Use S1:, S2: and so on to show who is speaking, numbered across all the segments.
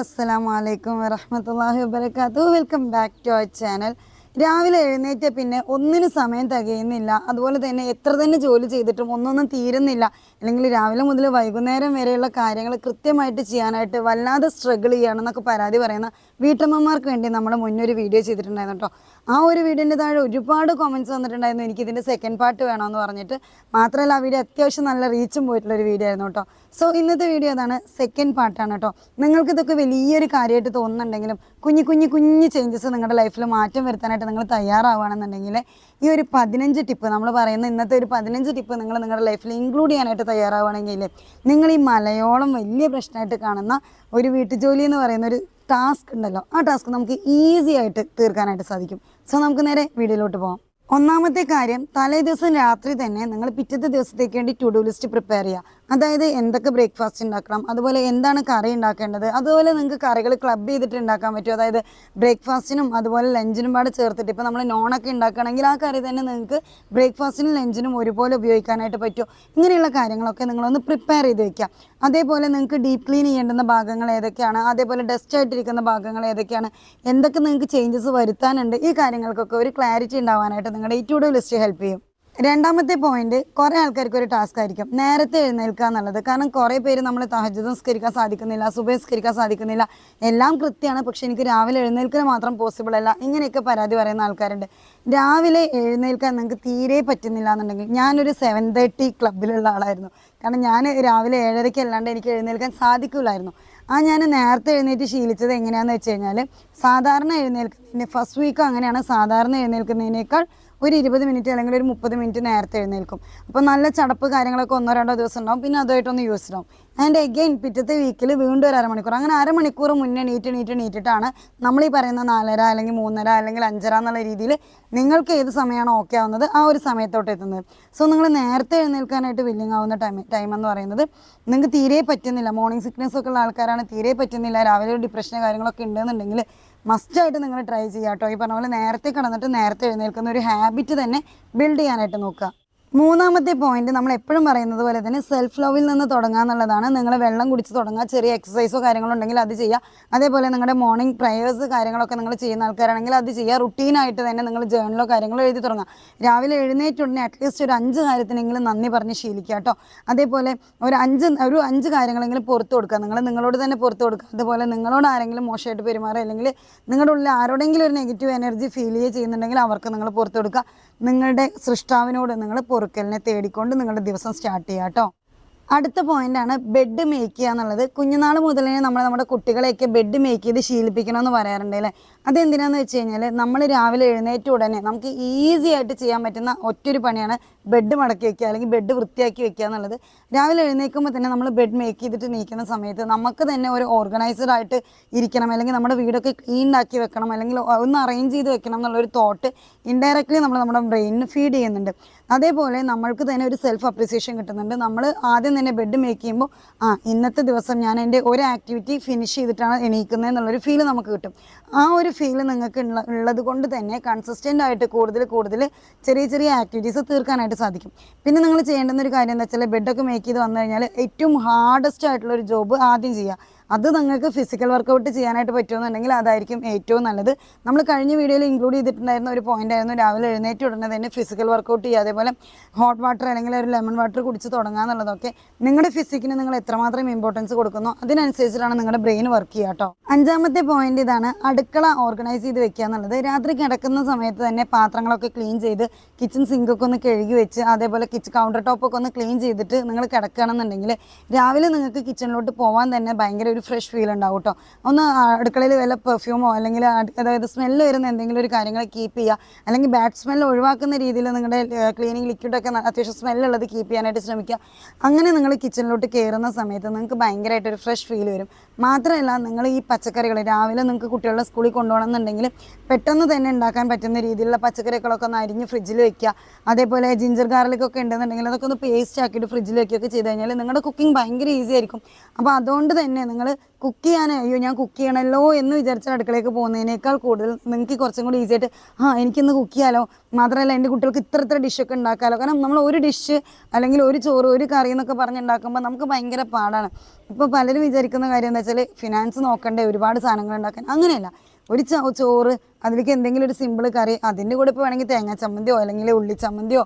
S1: അസ്സലാമു അലൈക്കും വറഹമത്തല്ലാഹി വബർക്കാത്തു welcome back to our channel രാവിലെ എഴുന്നേറ്റ പിന്നെ ഒന്നിനും സമയം തികയുന്നില്ല. അതുപോലെ തന്നെ എത്ര തന്നെ ജോലി ചെയ്തിട്ടും ഒന്നൊന്നും തീരുന്നില്ല. അല്ലെങ്കിൽ രാവിലെ മുതൽ വൈകുന്നേരം വരെയുള്ള കാര്യങ്ങൾ കൃത്യമായിട്ട് ചെയ്യാനായിട്ട് വല്ലാതെ സ്ട്രഗിൾ ചെയ്യണമെന്നൊക്കെ പരാതി പറയുന്ന വീട്ടമ്മമാർക്ക് വേണ്ടി നമ്മൾ മുന്നൊരു വീഡിയോ ചെയ്തിട്ടുണ്ടായിരുന്നു കേട്ടോ. ആ ഒരു വീഡിയോന്റെ താഴെ ഒരുപാട് കോമന്റ്സ് വന്നിട്ടുണ്ടായിരുന്നു. എനിക്ക് ഇതിന്റെ സെക്കൻഡ് പാർട്ട് വേണമെന്ന് പറഞ്ഞിട്ട്. മാത്രമല്ല ആ വീഡിയോ അത്യാവശ്യം നല്ല റീച്ചും പോയിട്ടുള്ള ഒരു വീഡിയോ ആയിരുന്നു കേട്ടോ. സോ ഇന്നത്തെ വീഡിയോ അതാണ് സെക്കൻഡ് പാർട്ടാണ് കേട്ടോ. നിങ്ങൾക്ക് ഇതൊക്കെ വലിയൊരു കാര്യമായിട്ട് തോന്നുന്നുണ്ടെങ്കിലും കുഞ്ഞു കുഞ്ഞു കുഞ്ഞു ചേഞ്ചസ് നിങ്ങളുടെ ലൈഫിൽ മാറ്റം വരുത്താനായിട്ട് നിങ്ങൾ തയ്യാറാവുകയാണെന്നുണ്ടെങ്കിൽ ഈ ഒരു പതിനഞ്ച് ടിപ്പ് നമ്മൾ പറയുന്ന ഇന്നത്തെ ഒരു പതിനഞ്ച് ടിപ്പ് നിങ്ങൾ നിങ്ങളുടെ ലൈഫിൽ ഇൻക്ലൂഡ് ചെയ്യാനായിട്ട് തയ്യാറാവുകയാണെങ്കിൽ നിങ്ങൾ ഈ മലയോളം വലിയ പ്രശ്നമായിട്ട് കാണുന്ന ഒരു വീട്ടുജോലി എന്ന് പറയുന്ന ഒരു ടാസ്ക് ഉണ്ടല്ലോ ആ ടാസ്ക് നമുക്ക് ഈസി ആയിട്ട് തീർക്കാനായിട്ട് സാധിക്കും. സോ നമുക്ക് നേരെ വീഡിയോയിലോട്ട് പോകാം ഒന്നാമത്തെ കാര്യം തലേ ദിവസം രാത്രി തന്നെ നിങ്ങൾ പിറ്റത്തെ ദിവസത്തേക്ക് വേണ്ടി ടു ഡു ലിസ്റ്റ് പ്രിപ്പയർ ചെയ്യുക. അതായത് എന്തൊക്കെ ബ്രേക്ക്ഫാസ്റ്റ് ഉണ്ടാക്കണം അതുപോലെ എന്താണ് കറി ഉണ്ടാക്കേണ്ടത് അതുപോലെ നിങ്ങൾക്ക് കറികൾ ക്ലബ് ചെയ്തിട്ട് ഉണ്ടാക്കാൻ പറ്റും. അതായത് ബ്രേക്ക്ഫാസ്റ്റിനും അതുപോലെ ലഞ്ചിനും പാടെ ചേർത്തിട്ട് ഇപ്പോൾ നമ്മൾ നോണൊക്കെ ഉണ്ടാക്കുകയാണെങ്കിൽ ആ കറി തന്നെ നിങ്ങൾക്ക് ബ്രേക്ക്ഫാസ്റ്റിനും ലഞ്ചിനും ഒരുപോലെ ഉപയോഗിക്കാനായിട്ട് പറ്റും. ഇങ്ങനെയുള്ള കാര്യങ്ങളൊക്കെ നിങ്ങളൊന്ന് പ്രിപ്പയർ ചെയ്ത് വെക്കുക. അതേപോലെ നിങ്ങൾക്ക് ഡീപ്പ് ക്ലീൻ ചെയ്യേണ്ടുന്ന ഭാഗങ്ങൾ ഏതൊക്കെയാണ് അതേപോലെ ഡസ്റ്റ് ആയിട്ടിരിക്കുന്ന ഭാഗങ്ങൾ ഏതൊക്കെയാണ് എന്തൊക്കെ നിങ്ങൾക്ക് ചേഞ്ചസ് വരുത്താനുണ്ട് ഈ കാര്യങ്ങൾക്കൊക്കെ ഒരു ക്ലാരിറ്റി ഉണ്ടാവാനായിട്ട് നിങ്ങളുടെ ഈ ടു ഡു ലിസ്റ്റ് ഹെൽപ്പ് ചെയ്യും. രണ്ടാമത്തെ പോയിന്റ് കുറേ ആൾക്കാർക്ക് ഒരു ടാസ്ക് ആയിരിക്കും. നേരത്തെ എഴുന്നേൽക്കുക എന്നുള്ളത്. കാരണം കുറേ പേര് നമ്മൾ തഹജ് സ്കരിക്കാൻ സാധിക്കുന്നില്ല സുബൈ സ്കരിക്കാൻ സാധിക്കുന്നില്ല. എല്ലാം കൃത്യമാണ്. പക്ഷെ എനിക്ക് രാവിലെ എഴുന്നേൽക്കൽ മാത്രം പോസിബിൾ അല്ല. ഇങ്ങനെയൊക്കെ പരാതി പറയുന്ന ആൾക്കാരുണ്ട്. രാവിലെ എഴുന്നേൽക്കാൻ നിങ്ങൾക്ക് തീരെ പറ്റുന്നില്ല എന്നുണ്ടെങ്കിൽ ഞാനൊരു സെവൻ തേർട്ടി ക്ലബിലുള്ള ആളായിരുന്നു. കാരണം ഞാൻ രാവിലെ ഏഴരയ്ക്ക് അല്ലാണ്ട് എനിക്ക് എഴുന്നേൽക്കാൻ സാധിക്കില്ലായിരുന്നു ആ ഞാൻ നേരത്തെ എഴുന്നേറ്റ് ശീലിച്ചത് എങ്ങനെയാണെന്ന് വെച്ച് കഴിഞ്ഞാൽ സാധാരണ എഴുന്നേൽക്കുന്നതിന് ഫസ്റ്റ് വീക്ക് അങ്ങനെയാണ് സാധാരണ എഴുന്നേൽക്കുന്നതിനേക്കാൾ ഒരു ഇരുപത് മിനിറ്റ് അല്ലെങ്കിൽ ഒരു മുപ്പത് മിനിറ്റ് നേരത്തെ എഴുന്നേൽക്കും. അപ്പോൾ നല്ല ചടപ്പ് കാര്യങ്ങളൊക്കെ ഒന്നോ രണ്ടോ ദിവസം ഉണ്ടാവും. പിന്നെ അതുമായിട്ടൊന്ന് യൂസ് ആവും ആൻഡ് എഗെയിൻ പിറ്റത്തെ വീക്കിൽ വീണ്ടും ഒരു അരമണിക്കൂർ. അങ്ങനെ അരമണിക്കൂർ മുന്നേ നീറ്റ് നീറ്റ് നീറ്റിട്ടാണ് നമ്മൾ ഈ പറയുന്ന നാലര അല്ലെങ്കിൽ മൂന്നര അല്ലെങ്കിൽ അഞ്ചര എന്നുള്ള രീതിയിൽ നിങ്ങൾക്ക് ഏത് സമയമാണ് ഓക്കെ ആവുന്നത്? ആ ഒരു സമയത്തോട്ട് എത്തുന്നത്. സോ നിങ്ങൾ നേരത്തെ എഴുന്നേൽക്കാനായിട്ട് വില്ലിങ് ആവുന്ന ടൈം ടൈം എന്ന് പറയുന്നത് നിങ്ങൾക്ക് തീരെ പറ്റുന്നില്ല. മോർണിംഗ് സിക്നസ് ഒക്കെ ഉള്ള ആൾക്കാരാണ് തീരെ പറ്റുന്നില്ല. രാവിലെ ഒരു ഡിപ്രഷന് കാര്യങ്ങളൊക്കെ ഉണ്ടെന്നുണ്ടെങ്കിൽ മസ്റ്റായിട്ട് നിങ്ങൾ ട്രൈ ചെയ്യാം കേട്ടോ. ഈ പറഞ്ഞ പോലെ നേരത്തെ കിടന്നിട്ട് നേരത്തെ എഴുന്നേൽക്കുന്ന ഒരു ഹാബിറ്റ് തന്നെ ബിൽഡ് ചെയ്യാനായിട്ട് നോക്കുക. മൂന്നാമത്തെ പോയിന്റ് നമ്മൾ എപ്പോഴും പറയുന്നത് പോലെ തന്നെ സെൽഫ് ലവിൽ നിന്ന് തുടങ്ങുക എന്നുള്ളതാണ്. നിങ്ങൾ വെള്ളം കുടിച്ച് തുടങ്ങുക ചെറിയ എക്സസൈസോ കാര്യങ്ങളോ ഉണ്ടെങ്കിൽ അത് ചെയ്യുക. അതേപോലെ നിങ്ങളുടെ മോർണിംഗ് പ്രയേഴ്സ് കാര്യങ്ങളൊക്കെ നിങ്ങൾ ചെയ്യുന്ന ആൾക്കാരാണെങ്കിൽ അത് ചെയ്യുക. റുട്ടീനായിട്ട് തന്നെ നിങ്ങൾ ജേണലോ കാര്യങ്ങളോ എഴുതി തുടങ്ങുക. രാവിലെ എഴുന്നേറ്റ് എഴുന്നേറ്റുടനെ അറ്റ്ലീസ്റ്റ് ഒരു അഞ്ച് കാര്യത്തിനെങ്കിലും നന്ദി പറഞ്ഞ് ശീലിക്കുക കേട്ടോ. അതേപോലെ ഒരു അഞ്ച് ഒരു അഞ്ച് കാര്യങ്ങളെങ്കിലും പുറത്ത് കൊടുക്കുക. നിങ്ങൾ നിങ്ങളോട് തന്നെ പുറത്ത് കൊടുക്കുക. അതുപോലെ നിങ്ങളോട് ആരെങ്കിലും മോശമായിട്ട് പെരുമാറുക അല്ലെങ്കിൽ നിങ്ങളുടെ ഉള്ളിൽ ആരോടെങ്കിലും ഒരു നെഗറ്റീവ് എനർജി ഫീൽ ചെയ്യുന്നുണ്ടെങ്കിൽ അവർക്ക് നിങ്ങൾ പുറത്ത് കൊടുക്കുക. നിങ്ങളുടെ സൃഷ്ടാവിനോട് നിങ്ങൾ പൊറുക്കലിനെ തേടിക്കൊണ്ട് നിങ്ങളുടെ ദിവസം സ്റ്റാർട്ട് ചെയ്യുക കേട്ടോ അടുത്ത പോയിന്റാണ് ബെഡ് മേക്ക് ചെയ്യുക എന്നുള്ളത് കുഞ്ഞുനാൾ മുതലേ നമ്മൾ നമ്മുടെ കുട്ടികളെയൊക്കെ ബെഡ് മേക്ക് ചെയ്ത് ശീലിപ്പിക്കണമെന്ന് പറയാറുണ്ട് അല്ലേ? അതെന്തിനാന്ന് വെച്ച് കഴിഞ്ഞാൽ നമ്മൾ രാവിലെ എഴുന്നേറ്റ ഉടനെ നമുക്ക് ഈസി ആയിട്ട് ചെയ്യാൻ പറ്റുന്ന ഒറ്റൊരു പണിയാണ് ബെഡ് മടക്കി വെക്കുക അല്ലെങ്കിൽ ബെഡ് വൃത്തിയാക്കി വെക്കുക എന്നുള്ളത്. രാവിലെ എഴുന്നേൽക്കുമ്പോൾ തന്നെ നമ്മൾ ബെഡ് മേക്ക് ചെയ്തിട്ട് നീക്കുന്ന സമയത്ത് നമുക്ക് തന്നെ ഒരു ഓർഗനൈസ്ഡ് ആയിട്ട് ഇരിക്കണം അല്ലെങ്കിൽ നമ്മുടെ വീടൊക്കെ ക്ലീൻ ആക്കി വെക്കണം അല്ലെങ്കിൽ ഒന്ന് അറേഞ്ച് ചെയ്ത് വെക്കണം എന്നുള്ളൊരു തോട്ട് ഇൻഡയറക്റ്റ്ലി നമ്മൾ നമ്മുടെ ബ്രെയിനിന് ഫീഡ് ചെയ്യുന്നുണ്ട്. അതേപോലെ നമ്മൾക്ക് തന്നെ ഒരു സെൽഫ് അപ്രിസിയേഷൻ കിട്ടുന്നുണ്ട്. നമ്മൾ ആദ്യം തന്നെ ബെഡ് മേക്ക് ചെയ്യുമ്പോൾ ആ ഇന്നത്തെ ദിവസം ഞാൻ എന്റെ ഒരു ആക്ടിവിറ്റി ഫിനിഷ് ചെയ്തിട്ടാണ് എണീക്കുന്നത് എന്നുള്ളൊരു ഫീൽ നമുക്ക് കിട്ടും. ആ ഒരു ഫീൽ നിങ്ങൾക്ക് ഉള്ള ഉള്ളത് കൊണ്ട് തന്നെ കൺസിസ്റ്റന്റ് ആയിട്ട് കൂടുതൽ കൂടുതൽ ചെറിയ ചെറിയ ആക്ടിവിറ്റീസ് തീർക്കാനായിട്ട് സാധിക്കും. പിന്നെ നിങ്ങൾ ചെയ്യേണ്ടുന്ന ഒരു കാര്യം എന്താ വെച്ചാൽ ബെഡൊക്കെ മേക്ക് ചെയ്ത് വന്നു കഴിഞ്ഞാൽ ഏറ്റവും ഹാർഡസ്റ്റ് ആയിട്ടുള്ള ഒരു ജോബ് ആദ്യം ചെയ്യുക. അത് നിങ്ങൾക്ക് ഫിസിക്കൽ വർക്കൗട്ട് ചെയ്യാനായിട്ട് പറ്റുമെന്നുണ്ടെങ്കിൽ അതായിരിക്കും ഏറ്റവും നല്ലത്. നമ്മൾ കഴിഞ്ഞ വീഡിയോയിൽ ഇൻക്ലൂഡ് ചെയ്തിട്ടുണ്ടായിരുന്ന ഒരു പോയിന്റ് ആയിരുന്നു രാവിലെ എഴുന്നേറ്റ് ഉടനെ തന്നെ ഫിസിക്കൽ വർക്കൗട്ട് ചെയ്യുക. അതേപോലെ ഹോട്ട് വാട്ടർ അല്ലെങ്കിൽ ഒരു ലെമൺ വാട്ടർ കുടിച്ച് തുടങ്ങുക എന്നുള്ളതൊക്കെ നിങ്ങളുടെ ഫിസിക്കിന് നിങ്ങൾ എത്രമാത്രം ഇമ്പോർട്ടൻസ് കൊടുക്കുന്നു അതിനനുസരിച്ചിട്ടാണ് നിങ്ങളുടെ ബ്രെയിൻ വർക്ക് ചെയ്യുക കേട്ടോ അഞ്ചാമത്തെ പോയിന്റ് ഇതാണ് അടുക്കള ഓർഗനൈസ് ചെയ്ത് വെക്കുക എന്നുള്ളത്. രാത്രി കിടക്കുന്ന സമയത്ത് തന്നെ പാത്രങ്ങളൊക്കെ ക്ലീൻ ചെയ്ത് കിച്ചൺ സിങ്കൊക്കെ ഒന്ന് കഴുകി വെച്ച് അതേപോലെ കിച്ചൺ കൗണ്ടർ ടോപ്പൊക്കെ ഒന്ന് ക്ലീൻ ചെയ്തിട്ട് നിങ്ങൾ കിടക്കുകയാണെന്നുണ്ടെങ്കിൽ രാവിലെ നിങ്ങൾക്ക് കിച്ചണിലോട്ട് പോകാൻ തന്നെ ഭയങ്കര ഫ്രഷ് ഫീൽ ഉണ്ടാവും കേട്ടോ. ഒന്ന് അടുക്കളയിൽ വല്ല പെർഫ്യൂമോ അല്ലെങ്കിൽ അതായത് സ്മെല്ല് വരുന്ന എന്തെങ്കിലും ഒരു കാര്യങ്ങൾ കീപ്പ് ചെയ്യുക. അല്ലെങ്കിൽ ബാഡ് സ്മെല്ല് ഒഴിവാക്കുന്ന രീതിയിൽ നിങ്ങളുടെ ക്ലീനിങ് ലിക്വിഡൊക്കെ അത്യാവശ്യം സ്മെല്ലുള്ളത് കീപ്പ് ചെയ്യാനായിട്ട് ശ്രമിക്കുക. അങ്ങനെ നിങ്ങൾ കിച്ചണിലോട്ട് കയറുന്ന സമയത്ത് നിങ്ങൾക്ക് ഭയങ്കരമായിട്ട് ഒരു ഫ്രഷ് ഫീൽ വരും. മാത്രമല്ല നിങ്ങൾ ഈ പച്ചക്കറികൾ രാവിലെ നിങ്ങൾക്ക് കുട്ടികളുടെ സ്കൂളിൽ കൊണ്ടുപോകണമെന്നുണ്ടെങ്കിൽ പെട്ടെന്ന് തന്നെ ഉണ്ടാക്കാൻ പറ്റുന്ന രീതിയിലുള്ള പച്ചക്കറികളൊക്കെ ഒന്ന് അരിഞ്ഞ് ഫ്രിഡ്ജിൽ വെക്കുക. അതേപോലെ ജിഞ്ചർ ഗാർലിക്കൊക്കെ ഉണ്ടെന്നുണ്ടെങ്കിൽ അതൊക്കെ ഒന്ന് പേസ്റ്റ് ആക്കിയിട്ട് ഫ്രിഡ്ജിൽ വെക്കുകയൊക്കെ ചെയ്ത് കഴിഞ്ഞാൽ നിങ്ങളുടെ കുക്കിംഗ് ഭയങ്കര ഈസി ആയിരിക്കും. അപ്പോൾ അതുകൊണ്ട് തന്നെ നിങ്ങൾ കുക്ക് ചെയ്യാൻ അയ്യോ ഞാൻ കുക്ക് ചെയ്യണമല്ലോ എന്ന് വിചാരിച്ച അടുക്കളയ്ക്ക് പോകുന്നതിനേക്കാൾ കൂടുതൽ നിങ്ങൾക്ക് കുറച്ചും കൂടി ഈസി ആയിട്ട് ആ എനിക്കിന്ന് കുക്ക് ചെയ്യാലോ. മാത്രമല്ല എന്റെ കുട്ടികൾക്ക് ഇത്ര ഇത്ര ഡിഷൊക്കെ ഉണ്ടാക്കാമല്ലോ കാരണം നമ്മൾ ഒരു ഡിഷ് അല്ലെങ്കിൽ ഒരു ചോറ് ഒരു കറി എന്നൊക്കെ പറഞ്ഞ് ഉണ്ടാക്കുമ്പോൾ നമുക്ക് ഭയങ്കര പാടാണ്. ഇപ്പോൾ പലരും വിചാരിക്കുന്ന കാര്യം എന്താ വെച്ചാൽ ഫിനാൻസ് നോക്കണ്ടേ ഒരുപാട് സാധനങ്ങൾ ഉണ്ടാക്കാൻ. അങ്ങനെയല്ല. ഒരു ചോറ് അതിലേക്ക് എന്തെങ്കിലും ഒരു സിമ്പിൾ കറി അതിന്റെ കൂടെ ഇപ്പോൾ വേണമെങ്കിൽ തേങ്ങാ ചമ്മന്തിയോ അല്ലെങ്കിൽ ഉള്ളി ചമ്മന്തിയോ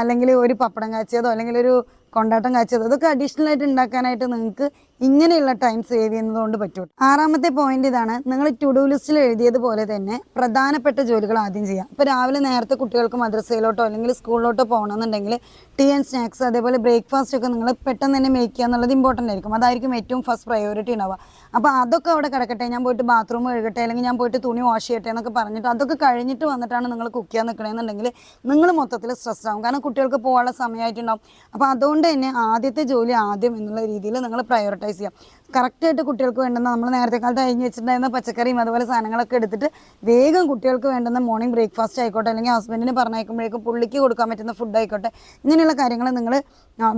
S1: അല്ലെങ്കിൽ ഒരു പപ്പടം കാച്ചിയതോ അല്ലെങ്കിൽ ഒരു കൊണ്ടാട്ടം കാച്ചത്. അതൊക്കെ അഡീഷണൽ ആയിട്ട് ഉണ്ടാക്കാനായിട്ട് നിങ്ങൾക്ക് ഇങ്ങനെയുള്ള ടൈം സേവ് ചെയ്യുന്നതുകൊണ്ട് പറ്റും. ആറാമത്തെ പോയിന്റ് ഇതാണ് നിങ്ങൾ ടു ഡു ലിസ്റ്റിൽ എഴുതിയതുപോലെ തന്നെ പ്രധാനപ്പെട്ട ജോലികൾ ആദ്യം ചെയ്യാം. ഇപ്പോൾ രാവിലെ നേരത്തെ കുട്ടികൾക്ക് മദ്രസയിലോട്ടോ അല്ലെങ്കിൽ സ്കൂളിലോട്ടോ പോകണമെന്നുണ്ടെങ്കിൽ ടീ ആൻഡ് സ്നാക്സ് അതേപോലെ ബ്രേക്ക്ഫാസ്റ്റ് ഒക്കെ നിങ്ങൾ പെട്ടെന്ന് തന്നെ മേക്ക് ചെയ്യുക എന്നുള്ളത് ഇമ്പോർട്ടന്റ് ആയിരിക്കും. അതായിരിക്കും ഏറ്റവും ഫസ്റ്റ് പ്രയോറിറ്റി ഉണ്ടാവുക അപ്പോൾ അതൊക്കെ അവിടെ കിടക്കട്ടെ ഞാൻ പോയിട്ട് ബാത്റൂം കഴുകട്ടെ അല്ലെങ്കിൽ ഞാൻ പോയിട്ട് തുണി വാഷ് ചെയ്യട്ടെ എന്നൊക്കെ പറഞ്ഞിട്ട് അതൊക്കെ കഴിഞ്ഞിട്ട് വന്നിട്ടാണ് നിങ്ങൾ കുക്ക് ചെയ്യാൻ നിൽക്കണമെന്നുണ്ടെങ്കിൽ നിങ്ങൾ മൊത്തത്തിൽ സ്ട്രെസ് ആവും. കാരണം കുട്ടികൾക്ക് പോകാനുള്ള സമയമായിട്ടുണ്ടാവും അപ്പോൾ അതുകൊണ്ട് തന്നെ ആദ്യത്തെ ജോലി ആദ്യം എന്നുള്ള രീതിയിൽ നിങ്ങൾ പ്രയോറിറ്റൈസ് ചെയ്യാം. കറക്റ്റായിട്ട് കുട്ടികൾക്ക് വേണ്ടുന്ന നമ്മൾ നേരത്തെ കാലത്ത് അരിഞ്ഞ് വെച്ചിട്ടുണ്ടായിരുന്ന പച്ചക്കറിയും അതുപോലെ സാധനങ്ങളൊക്കെ എടുത്തിട്ട് വേഗം കുട്ടികൾക്ക് വേണ്ടുന്ന മോർണിംഗ് ബ്രേക്ക്ഫാസ്റ്റ് ആയിക്കോട്ടെ അല്ലെങ്കിൽ ഹസ്ബൻഡിന് പറഞ്ഞയക്കുമ്പോഴേക്കും പുള്ളിക്ക് കൊടുക്കാൻ പറ്റുന്ന ഫുഡ് ആയിക്കോട്ടെ ഇങ്ങനെയുള്ള കാര്യങ്ങൾ നിങ്ങൾ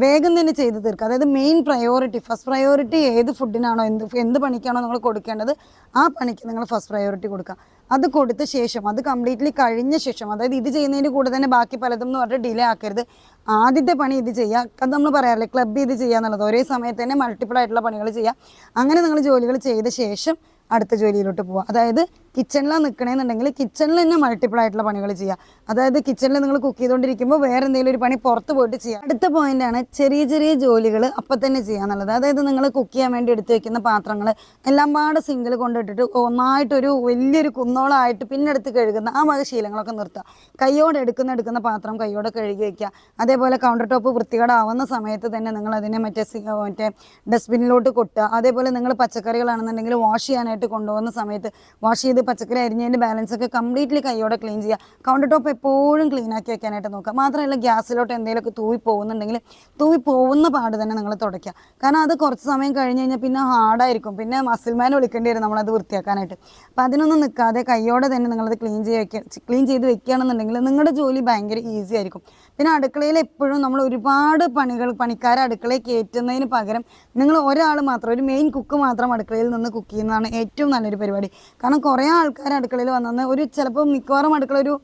S1: വേഗം തന്നെ ചെയ്ത് തീർക്കുക. അതായത് മെയിൻ പ്രയോറിറ്റി ഫസ്റ്റ് പ്രയോറിറ്റി ഏത് ഫുഡിനാണോ എന്ത് എന്ത് പണിക്കാണോ നിങ്ങൾ കൊടുക്കേണ്ടത് ആ പണിക്ക് നിങ്ങൾ ഫസ്റ്റ് പ്രയോറിറ്റി കൊടുക്കുക. അത് കൊടുത്ത ശേഷം അത് കംപ്ലീറ്റ്ലി കഴിഞ്ഞ ശേഷം അതായത് ഇത് ചെയ്യുന്നതിന്റെ കൂടെ തന്നെ ബാക്കി പലതും എന്ന് പറഞ്ഞിട്ട് ഡിലേ ആക്കരുത്. ആദ്യത്തെ പണി ഇത് ചെയ്യുക. അത് നമ്മൾ പറയാറില്ലേ ക്ലബ് ഇത് ചെയ്യുക എന്നുള്ളത്. ഒരേ സമയത്ത് തന്നെ മൾട്ടിപ്പിൾ ആയിട്ടുള്ള പണികൾ ചെയ്യുക. അങ്ങനെ നിങ്ങൾ ജോലികൾ ചെയ്ത ശേഷം അടുത്ത ജോലിയിലോട്ട് പോവുക. അതായത് കിച്ചണിലാണ് നിൽക്കണമെന്നുണ്ടെങ്കിൽ കിച്ചണിൽ തന്നെ മൾട്ടിപ്പിൾ ആയിട്ടുള്ള പണികൾ ചെയ്യുക അതായത് കിച്ചണിൽ നിങ്ങൾ കുക്ക് ചെയ്തുകൊണ്ടിരിക്കുമ്പോൾ വേറെ എന്തെങ്കിലും ഒരു പണി പുറത്ത് പോയിട്ട് ചെയ്യുക അടുത്ത പോയിന്റ് ആണ് ചെറിയ ചെറിയ ജോലികൾ അപ്പം തന്നെ ചെയ്യുക എന്നുള്ളത്. അതായത് നിങ്ങൾ കുക്ക് ചെയ്യാൻ വേണ്ടി എടുത്തു വെക്കുന്ന പാത്രങ്ങൾ എല്ലാം പാടെ സിങ്കിൽ കൊണ്ടിട്ടിട്ട് ഒന്നായിട്ടൊരു വലിയൊരു കുന്നോളമായിട്ട് പിന്നെ എടുത്ത് കഴുകുന്ന ആ വക ശീലങ്ങളൊക്കെ നിർത്തുക കൈയോടെ എടുക്കുന്ന എടുക്കുന്ന പാത്രം കൈയോടെ കഴുകി വയ്ക്കുക അതേപോലെ കൗണ്ടർ ടോപ്പ് വൃത്തികേടാവുന്ന സമയത്ത് തന്നെ നിങ്ങൾ അതിനെ മറ്റേ മറ്റേ ഡസ്റ്റ്ബിന്നിലോട്ട് കൊട്ടുക അതേപോലെ നിങ്ങൾ പച്ചക്കറികളാണെന്നുണ്ടെങ്കിൽ വാഷ് ചെയ്യാനായിട്ട് കൊണ്ടുപോകുന്ന സമയത്ത് വാഷ് ചെയ്ത് പച്ചക്കറി അരിഞ്ഞതിന്റെ ബാലൻസ് ഒക്കെ കംപ്ലീറ്റ്ലി കൈയോടെ ക്ലീൻ ചെയ്യുക കൗണ്ടർ ടോപ്പ് എപ്പോഴും ക്ലീൻ ആക്കി വെക്കാനായിട്ട് നോക്കുക. മാത്രമല്ല ഗ്യാസിലോട്ട് എന്തെങ്കിലുമൊക്കെ തൂവി പോകുന്നുണ്ടെങ്കിൽ തൂവി പോകുന്ന പാട് തന്നെ നിങ്ങൾ തുടയ്ക്കുക. കാരണം അത് കുറച്ച് സമയം കഴിഞ്ഞ് കഴിഞ്ഞാൽ പിന്നെ ഹാർഡായിരിക്കും പിന്നെ മസിൽമാൻ വിളിക്കേണ്ടി വരും നമ്മളത് വൃത്തിയാക്കാനായിട്ട്. അപ്പം അതിനൊന്നും നിൽക്കാതെ കൈയോടെ തന്നെ നിങ്ങളത് ക്ലീൻ വയ്ക്കുക ക്ലീൻ ചെയ്ത് വെക്കുകയാണെന്നുണ്ടെങ്കിൽ നിങ്ങളുടെ ജോലി ഭയങ്കര ഈസി ആയിരിക്കും. പിന്നെ അടുക്കളയിൽ എപ്പോഴും നമ്മൾ ഒരുപാട് പണികൾ പണിക്കാരെ അടുക്കളയിൽ കയറ്റുന്നതിന് പകരം നിങ്ങൾ ഒരാൾ മാത്രം ഒരു മെയിൻ കുക്ക് മാത്രം അടുക്കളയിൽ നിന്ന് കുക്ക് ചെയ്യുന്നതാണ് ഏറ്റവും നല്ലൊരു പരിപാടി. കാരണം കുറേ ആൾക്കാർ അടുക്കളയിൽ വന്നത് ഒരു ചിലപ്പോൾ മിക്കവാറും അടുക്കള ഒരു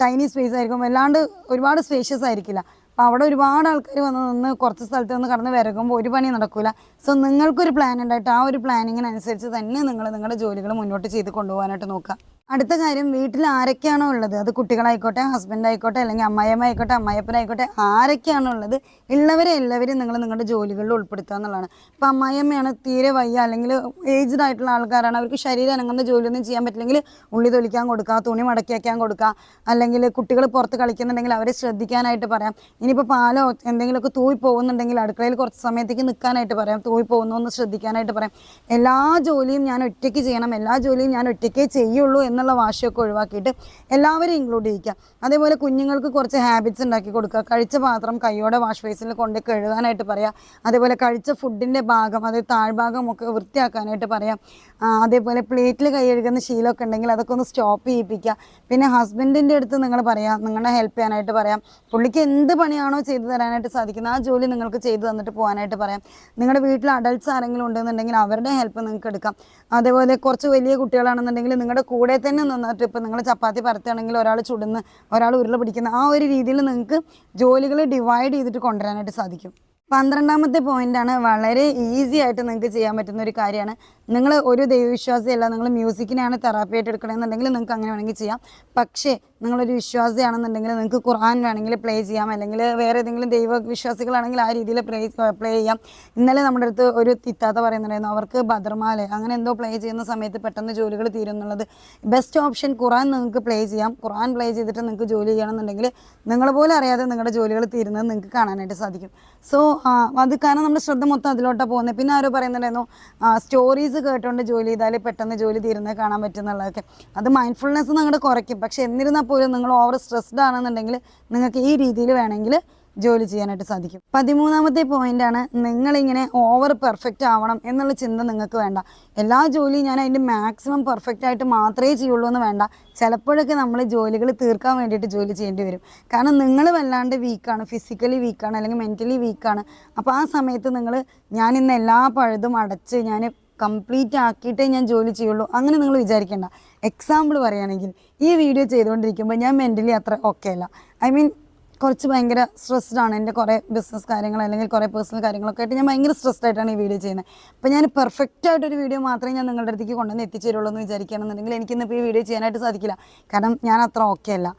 S1: ടൈനി സ്പേസ് ആയിരിക്കും വല്ലാണ്ട് ഒരുപാട് സ്പേഷ്യസ് ആയിരിക്കില്ല. അപ്പോൾ അവിടെ ഒരുപാട് ആൾക്കാർ വന്ന് നിന്ന് കുറച്ച് സ്ഥലത്ത് നിന്ന് കടന്ന് വരകുമ്പോൾ ഒരു പണി നടക്കില്ല സോ നിങ്ങൾക്കൊരു പ്ലാൻ ഉണ്ടായിട്ട് ആ ഒരു പ്ലാനിങ്ങിനനുസരിച്ച് തന്നെ നിങ്ങൾ നിങ്ങളുടെ ജോലികൾ മുന്നോട്ട് ചെയ്ത് കൊണ്ടുപോകാനായിട്ട് നോക്കുക. അടുത്ത കാര്യം വീട്ടിൽ ആരൊക്കെയാണോ ഉള്ളത്? അത് കുട്ടികളായിക്കോട്ടെ ഹസ്ബൻഡ് ആയിക്കോട്ടെ അല്ലെങ്കിൽ അമ്മായിയമ്മ ആയിക്കോട്ടെ അമ്മായിയപ്പനായിക്കോട്ടെ ആരൊക്കെയാണോ ഉള്ളത് ഉള്ളവരെ എല്ലാവരും നിങ്ങൾ നിങ്ങളുടെ ജോലികളിൽ ഉൾപ്പെടുത്തുക എന്നുള്ളതാണ്. ഇപ്പം അമ്മായിയമ്മയാണ് തീരെ വയ്യ അല്ലെങ്കിൽ ഏജ്ഡ് ആയിട്ടുള്ള ആൾക്കാരാണ്. അവർക്ക് ശരീരം അനങ്ങുന്ന ജോലിയൊന്നും ചെയ്യാൻ പറ്റില്ലെങ്കിൽ ഉള്ളി തൊലിക്കാൻ കൊടുക്കുക തുണി മടക്കി വയ്ക്കാൻ കൊടുക്കുക അല്ലെങ്കിൽ കുട്ടികൾ പുറത്ത് കളിക്കുന്നുണ്ടെങ്കിൽ അവരെ ശ്രദ്ധിക്കാനായിട്ട് പറയാം. ഇനിയിപ്പോൾ പാലോ എന്തെങ്കിലുമൊക്കെ തൂയി പോകുന്നുണ്ടെങ്കിൽ അടുക്കളയിൽ കുറച്ച് സമയത്തേക്ക് നിൽക്കാനായിട്ട് പറയാം. തൂയി പോകുന്നു എന്ന് ശ്രദ്ധിക്കാനായിട്ട് പറയാം. എല്ലാ ജോലിയും ഞാൻ ഒറ്റയ്ക്ക് ചെയ്യണം. എല്ലാ ജോലിയും ഞാൻ ഒറ്റയ്ക്കേ ചെയ്യുള്ളൂ എന്നുള്ള വാശിയൊക്കെ ഒഴിവാക്കിയിട്ട് എല്ലാവരും ഇൻക്ലൂഡ് ചെയ്യിക്കുക. അതേപോലെ കുഞ്ഞുങ്ങൾക്ക് കുറച്ച് ഹാബിറ്റ്സ് ഉണ്ടാക്കി കൊടുക്കുക. കഴിച്ച പാത്രം കൈയോടെ വാഷ് ബേസിൽ കൊണ്ട് കഴുകാനായിട്ട് പറയാം. അതേപോലെ കഴിച്ച ഫുഡിന്റെ ഭാഗം അതായത് താഴ്ഭാഗം ഒക്കെ വൃത്തിയാക്കാനായിട്ട് പറയാം. അതേപോലെ പ്ലേറ്റിൽ കൈ കഴുകുന്ന ശീലമൊക്കെ ഉണ്ടെങ്കിൽ അതൊക്കെ ഒന്ന് സ്റ്റോപ്പ് ചെയ്യിപ്പിക്കുക. പിന്നെ ഹസ്ബൻഡിന്റെ അടുത്ത് നിങ്ങൾ പറയാം നിങ്ങളെ ഹെൽപ്പ് ചെയ്യാനായിട്ട് പറയാം. പുള്ളിക്ക് എന്ത് പണിയാണോ ചെയ്തു തരാനായിട്ട് സാധിക്കുന്നത് ആ ജോലി നിങ്ങൾക്ക് ചെയ്തു തന്നിട്ട് പോകാനായിട്ട് പറയാം. നിങ്ങളുടെ വീട്ടിൽ അഡൾട്ട്സ് ആരെങ്കിലും ഉണ്ടെന്നുണ്ടെങ്കിൽ അവരുടെ ഹെൽപ്പ് നിങ്ങൾക്ക് എടുക്കാം. അതേപോലെ കുറച്ച് വലിയ കുട്ടികളാണെന്നുണ്ടെങ്കിൽ നിങ്ങളുടെ കൂടെ തന്നെ നിന്നിട്ട് ഇപ്പം നിങ്ങൾ ചപ്പാത്തി പരത്തുകയാണെങ്കിൽ ഒരാൾ ചുടുന്ന് ഒരാൾ ഉരുള പിടിക്കുന്ന ആ ഒരു രീതിയിൽ നിങ്ങൾക്ക് ജോലികൾ ഡിവൈഡ് ചെയ്തിട്ട് കൊണ്ടുവരാനായിട്ട് സാധിക്കും. പന്ത്രണ്ടാമത്തെ പോയിന്റാണ് വളരെ ഈസി ആയിട്ട് നിങ്ങൾക്ക് ചെയ്യാൻ പറ്റുന്ന ഒരു കാര്യമാണ്. നിങ്ങൾ ഒരു ദൈവവിശ്വാസിയല്ല നിങ്ങൾ മ്യൂസിക്കിനാണ് തെറാപ്പി ആയിട്ട് എടുക്കണമെന്നുണ്ടെങ്കിൽ നിങ്ങൾക്ക് അങ്ങനെ വേണമെങ്കിൽ ചെയ്യാം. പക്ഷേ നിങ്ങളൊരു വിശ്വാസിയാണെന്നുണ്ടെങ്കിൽ നിങ്ങൾക്ക് ഖുർആൻ വേണമെങ്കിൽ പ്ലേ ചെയ്യാം. അല്ലെങ്കിൽ വേറെ ഏതെങ്കിലും ദൈവവിശ്വാസികളാണെങ്കിൽ ആ രീതിയിൽ പ്ലേ പ്ലേ ചെയ്യാം. ഇന്നലെ നമ്മുടെ അടുത്ത് ഒരു തിത്താത്ത പറയുന്നുണ്ടായിരുന്നു അവർക്ക് ഭദ്രമാല അങ്ങനെ എന്തോ പ്ലേ ചെയ്യുന്ന സമയത്ത് പെട്ടെന്ന് ജോലികൾ തീരുന്നുള്ളത്. ബെസ്റ്റ് ഓപ്ഷൻ ഖുറാൻ നിങ്ങൾക്ക് പ്ലേ ചെയ്യാം. ഖുറാൻ പ്ലേ ചെയ്തിട്ട് നിങ്ങൾക്ക് ജോലി ചെയ്യണമെന്നുണ്ടെങ്കിൽ നിങ്ങൾ പോലും അറിയാതെ നിങ്ങളുടെ ജോലികൾ തീരുന്നത് നിങ്ങൾക്ക് കാണാനായിട്ട് സാധിക്കും. സോ അത് കാരണം നമ്മുടെ ശ്രദ്ധ മൊത്തം അതിലോട്ടാണ് പോകുന്നത്. പിന്നെ ആരോ പറയുന്നുണ്ടായിരുന്നു സ്റ്റോറീസ് കേട്ടുകൊണ്ട് ജോലി ചെയ്താൽ പെട്ടെന്ന് ജോലി തീരുന്നത് കാണാൻ പറ്റുന്നുള്ളതൊക്കെ. അത് മൈൻഡ്ഫുൾനെസ് നിങ്ങളുടെ കുറയ്ക്കും. പക്ഷെ എന്നിരുന്നാൽ പോലും നിങ്ങൾ ഓവർ സ്ട്രെസ്ഡ് ആണെന്നുണ്ടെങ്കിൽ നിങ്ങൾക്ക് ഈ രീതിയിൽ വേണമെങ്കിൽ ജോലി ചെയ്യാനായിട്ട് സാധിക്കും. പതിമൂന്നാമത്തെ പോയിന്റാണ് നിങ്ങളിങ്ങനെ ഓവർ പെർഫെക്റ്റ് ആവണം എന്നുള്ള ചിന്ത നിങ്ങൾക്ക് വേണ്ട. എല്ലാ ജോലിയും ഞാൻ അതിന്റെ മാക്സിമം പെർഫെക്റ്റ് ആയിട്ട് മാത്രമേ ചെയ്യുള്ളൂ എന്ന് വേണ്ട. ചിലപ്പോഴൊക്കെ നമ്മൾ ജോലികൾ തീർക്കാൻ വേണ്ടിയിട്ട് ജോലി ചെയ്യേണ്ടി വരും. കാരണം നിങ്ങൾ വല്ലാണ്ട് വീക്കാണ് ഫിസിക്കലി വീക്കാണ് അല്ലെങ്കിൽ മെന്റലി വീക്കാണ് അപ്പോൾ ആ സമയത്ത് നിങ്ങൾ ഞാൻ ഇന്ന് എല്ലാ പഴുതും അടച്ച് ഞാൻ കംപ്ലീറ്റ് ആക്കിയിട്ടേ ഞാൻ ജോലി ചെയ്യുള്ളൂ. അങ്ങനെ നിങ്ങൾ വിചാരിക്കേണ്ട. എക്സാമ്പിൾ പറയുകയാണെങ്കിൽ ഈ വീഡിയോ ചെയ്തുകൊണ്ടിരിക്കുമ്പോൾ ഞാൻ മെന്റലി അത്ര ഓക്കെ അല്ല. ഐ മീൻ കുറച്ച് ഭയങ്കര സ്ട്രെസ്ഡ് ആണ്. എന്റെ കുറേ ബിസിനസ് കാര്യങ്ങൾ അല്ലെങ്കിൽ കുറേ പേഴ്സണൽ കാര്യങ്ങളൊക്കെ ആയിട്ട് ഞാൻ ഭയങ്കര സ്ട്രെസ്ഡ് ആയിട്ടാണ് ഈ വീഡിയോ ചെയ്യുന്നത്. അപ്പോൾ ഞാൻ പെർഫെക്റ്റ് ആയിട്ടൊരു വീഡിയോ മാത്രമേ ഞാൻ നിങ്ങളുടെ അടുത്തേക്ക് കൊണ്ടുവന്ന് എത്തിച്ചേരുള്ളൂ എന്ന് വിചാരിക്കുകയാണെന്നുണ്ടെങ്കിൽ എനിക്കിന്നിപ്പോൾ ഈ വീഡിയോ ചെയ്യാനായിട്ട് സാധിക്കില്ല. കാരണം ഞാൻ അത്ര ഓക്കെ അല്ല.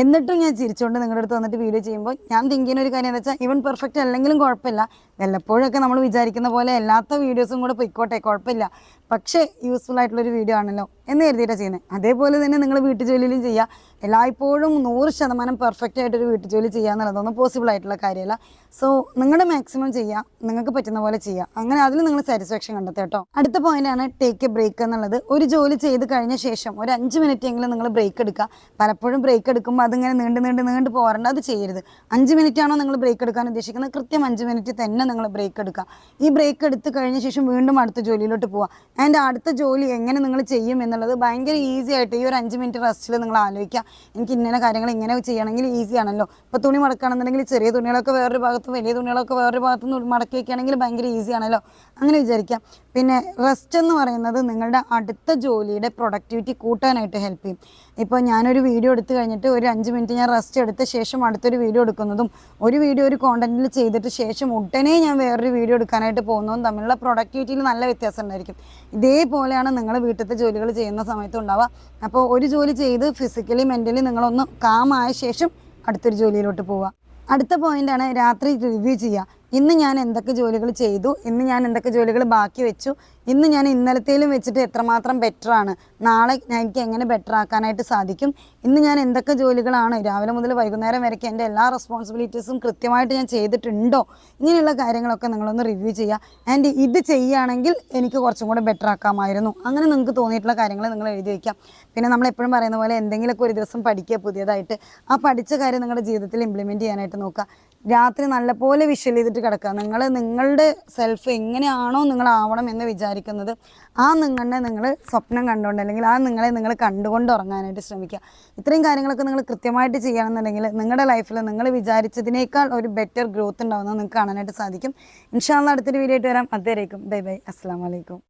S1: എന്നിട്ടും ഞാൻ ചിരിച്ചുകൊണ്ട് നിങ്ങളുടെ അടുത്ത് വന്നിട്ട് വീഡിയോ ചെയ്യുമ്പോൾ ഞാൻ തിങ്കിന് ഒരു കാര്യം എന്താ വെച്ചാൽ ഇവൻ പെർഫെക്റ്റ് അല്ലെങ്കിലും കുഴപ്പമില്ല. വല്ലപ്പോഴൊക്കെ നമ്മൾ വിചാരിക്കുന്ന പോലെ അല്ലാത്ത വീഡിയോസും കൂടെ പൊയ്ക്കോട്ടെ കുഴപ്പമില്ല. പക്ഷേ യൂസ്ഫുൾ ആയിട്ടുള്ളൊരു വീഡിയോ ആണല്ലോ എന്ന് കരുതിയിട്ടാണ് ചെയ്യുന്നത് അതേപോലെ തന്നെ നിങ്ങൾ വീട്ടുജോലിയിലും ചെയ്യുക എല്ലായ്പ്പോഴും നൂറ് ശതമാനം പെർഫെക്റ്റ് ആയിട്ടൊരു വീട്ടുജോലി ചെയ്യുക എന്നുള്ളതൊന്നും പോസിബിൾ ആയിട്ടുള്ള കാര്യമല്ല. സോ നിങ്ങളുടെ മാക്സിമം ചെയ്യുക നിങ്ങൾക്ക് പറ്റുന്ന പോലെ ചെയ്യുക അങ്ങനെ അതിൽ നിങ്ങൾ സാറ്റിസ്ഫാക്ഷൻ കണ്ടെത്തുക കേട്ടോ. അടുത്ത പോയിന്റാണ് ടേക്ക് എ ബ്രേക്ക് എന്നുള്ളത്. ഒരു ജോലി ചെയ്ത് കഴിഞ്ഞ ശേഷം ഒരു അഞ്ച് മിനിറ്റ് എങ്കിലും നിങ്ങൾ ബ്രേക്ക് എടുക്കുക. പലപ്പോഴും ബ്രേക്ക് എടുക്കുമ്പോൾ അതിങ്ങനെ നീണ്ട് നീണ്ട് നീണ്ട് പോകാറുണ്ട് അത് ചെയ്യരുത്. അഞ്ച് മിനിറ്റ് ആണോ നിങ്ങൾ ബ്രേക്ക് എടുക്കാൻ ഉദ്ദേശിക്കുന്നത്? കൃത്യം അഞ്ച് മിനിറ്റ് തന്നെ നിങ്ങൾ ബ്രേക്ക് എടുക്കുക. ഈ ബ്രേക്ക് എടുത്ത് കഴിഞ്ഞ ശേഷം വീണ്ടും അടുത്ത ജോലിയിലോട്ട് പോവുക. അതിന്റെ അടുത്ത ജോലി എങ്ങനെ നിങ്ങൾ ചെയ്യും എന്നുള്ളത് ഭയങ്കര ഈസി ആയിട്ട് ഈ ഒരു അഞ്ച് മിനിറ്റ് റെസ്റ്റിൽ നിങ്ങൾ ആലോചിക്കുക. എനിക്ക് ഇന്ന കാര്യങ്ങൾ ഇങ്ങനെ ചെയ്യണമെങ്കിൽ ഈസി ആണല്ലോ. ഇപ്പോൾ തുണി മടക്കുകയാണെന്നുണ്ടെങ്കിൽ ചെറിയ തുണികളൊക്കെ വേറൊരു ഭാഗത്തും വലിയ തുണികളൊക്കെ വേറൊരു ഭാഗത്തും മടക്കി വയ്ക്കുകയാണെങ്കിൽ ഭയങ്കര ഈസി ആണല്ലോ. അങ്ങനെ വിചാരിക്കാം പിന്നെ റെസ്റ്റ് എന്ന് പറയുന്നത് നിങ്ങളുടെ അടുത്ത ജോലിയുടെ പ്രൊഡക്ടിവിറ്റി കൂട്ടാനായിട്ട് ഹെൽപ്പ് ചെയ്യും. ഇപ്പോൾ ഞാനൊരു വീഡിയോ എടുത്തു കഴിഞ്ഞിട്ട് ഒരു അഞ്ച് മിനിറ്റ് ഞാൻ റെസ്റ്റ് എടുത്ത ശേഷം അടുത്തൊരു വീഡിയോ എടുക്കുന്നതും ഒരു വീഡിയോ ഒരു കോണ്ടന്റിൽ ചെയ്തിട്ട് ശേഷം ഉടനെ ഞാൻ വേറൊരു വീഡിയോ എടുക്കാനായിട്ട് പോകുന്നതും തമ്മിലുള്ള പ്രൊഡക്ടിവിറ്റിയിൽ നല്ല വ്യത്യാസം ഉണ്ടായിരിക്കും. ഇതേപോലെയാണ് നിങ്ങൾ വീട്ടിലത്തെ ജോലികൾ ചെയ്യുന്ന സമയത്തും ഉണ്ടാവുക. അപ്പോൾ ഒരു ജോലി ചെയ്ത് ഫിസിക്കലി മെന്റലി നിങ്ങളൊന്ന് കാമായ ശേഷം അടുത്തൊരു ജോലിയിലോട്ട് പോവുക. അടുത്ത പോയിന്റാണ് രാത്രി റിവ്യൂ ചെയ്യുക. ഇന്ന് ഞാൻ എന്തൊക്കെ ജോലികൾ ചെയ്തു? ഇന്ന് ഞാൻ എന്തൊക്കെ ജോലികൾ ബാക്കി വെച്ചു? ഇന്ന് ഞാൻ ഇന്നലത്തേലും വെച്ചിട്ട് എത്രമാത്രം ബെറ്ററാണ് നാളെ എനിക്ക് എങ്ങനെ ബെറ്റർ ആക്കാനായിട്ട് സാധിക്കും? ഇന്ന് ഞാൻ എന്തൊക്കെ ജോലികളാണ്? രാവിലെ മുതൽ വൈകുന്നേരം വരെയ്ക്ക് എന്റെ എല്ലാ റെസ്പോൺസിബിലിറ്റീസും കൃത്യമായിട്ട് ഞാൻ ചെയ്തിട്ടുണ്ടോ? ഇങ്ങനെയുള്ള കാര്യങ്ങളൊക്കെ നിങ്ങളൊന്ന് റിവ്യൂ ചെയ്യുക. ആൻഡ് ഇത് ചെയ്യുകയാണെങ്കിൽ എനിക്ക് കുറച്ചും കൂടെ ബെറ്റർ ആക്കാമായിരുന്നു. അങ്ങനെ നിങ്ങൾക്ക് തോന്നിയിട്ടുള്ള കാര്യങ്ങൾ നിങ്ങൾ എഴുതി വയ്ക്കാം പിന്നെ നമ്മൾ എപ്പോഴും പറയുന്ന പോലെ എന്തെങ്കിലുമൊക്കെ ഒരു ദിവസം പഠിക്കുക പുതിയതായിട്ട്. ആ പഠിച്ച കാര്യം നിങ്ങളുടെ ജീവിതത്തിൽ ഇംപ്ലിമെന്റ് ചെയ്യാനായിട്ട് നോക്കുക. രാത്രി നല്ലപോലെ വിഷ്വൽ ചെയ്തിട്ട് കിടക്കുക. നിങ്ങൾ നിങ്ങളുടെ സെൽഫ് എങ്ങനെയാണോ നിങ്ങളാവണം എന്ന് വിചാരിക്കുന്നത് ആ നിങ്ങളെ നിങ്ങൾ സ്വപ്നം കണ്ടുകൊണ്ട് അല്ലെങ്കിൽ ആ നിങ്ങളെ നിങ്ങൾ കണ്ടുകൊണ്ട് ഉറങ്ങാനായിട്ട് ശ്രമിക്കുക. ഇത്രയും കാര്യങ്ങളൊക്കെ നിങ്ങൾ കൃത്യമായിട്ട് ചെയ്യുകയാണെന്നുണ്ടെങ്കിൽ നിങ്ങളുടെ ലൈഫിൽ നിങ്ങൾ വിചാരിച്ചതിനേക്കാൾ ഒരു ബെറ്റർ ഗ്രോത്ത് ഉണ്ടാവുന്നത് നിങ്ങൾക്ക് കാണാനായിട്ട് സാധിക്കും. ഇൻഷാല്ല അടുത്തൊരു വീഡിയോ ആയിട്ട് വരാം. അതുവരേക്കും. Bye bye. അസ്സാം വലൈക്കും